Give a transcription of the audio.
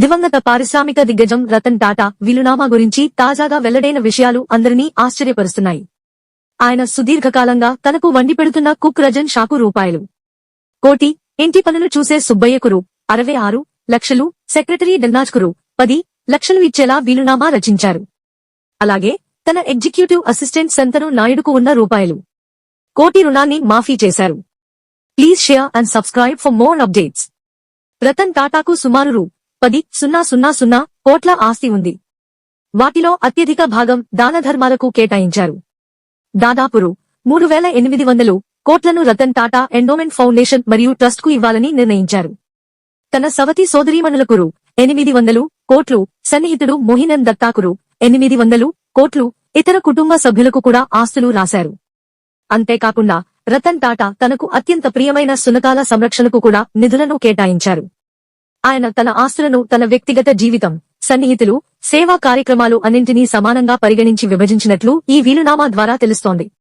దివంగత పారిశ్రామిక దిగ్గజం రతన్ టాటా వీలునామా గురించి తాజాగా వెల్లడైన విషయాలు అందరినీ ఆశ్చర్యపరుస్తున్నాయి. ఆయన సుదీర్ఘకాలంగా తనకు వండి పెడుతున్న కుక్ రజన్ షాకు రూపాయలు. కోటి ఇంటి పనులు చూసే సుబ్బయ్యకు రూ అరవై ఆరు లక్షలు సెక్రటరీ డల్నాజ్కు రూ పది లక్షలు ఇచ్చేలా వీలునామా రచించారు. అలాగే తన ఎగ్జిక్యూటివ్ అసిస్టెంట్ శంతను నాయుడుకు ఉన్న రూపాయలు. కోటి రుణాన్ని మాఫీ చేశారు. Please share and subscribe for more updates. Ratan టాటాకు సుమారు రూ. పది సున్నా సున్నా సున్నా కోట్ల ఆస్తి ఉంది. వాటిలో అత్యధిక భాగం దానధర్మాలకు కేటాయించారు. దాదాపు మూడు వేల ఎనిమిది వందలు కోట్లను రతన్ టాటా ఎండోమెంట్ ఫౌండేషన్ మరియు ట్రస్ట్కు ఇవ్వాలని నిర్ణయించారు. తన సవతి సోదరీమణులకు ఎనిమిది వందలు కోట్లు సన్నిహితుడు మోహినన్ దత్తాకురు ఎనిమిది వందలు కోట్లు ఇతర కుటుంబ సభ్యులకు కూడా ఆస్తులు రాశారు. అంతేకాకుండా రతన్ టాటా తనకు అత్యంత ప్రియమైన సునకాల సంరక్షణకు కూడా నిధులను కేటాయించారు. ఆయన తన ఆస్తులను తన వ్యక్తిగత జీవితం సన్నిహితులు సేవా కార్యక్రమాలు అన్నింటినీ సమానంగా పరిగణించి విభజించినట్లు ఈ వీలునామా ద్వారా తెలుస్తోంది.